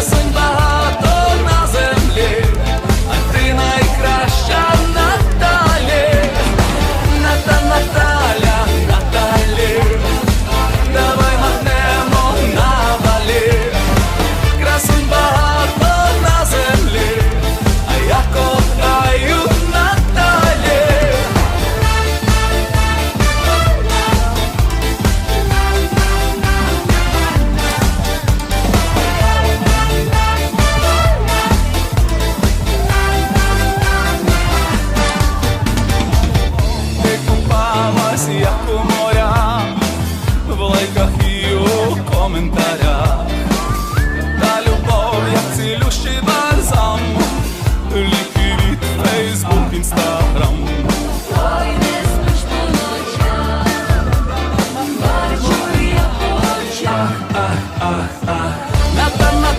coração embaixo. як у моря, в лайках і у коментарях, та любов, як цілющий бальзам, ліки від Фейсбук, інстаграм.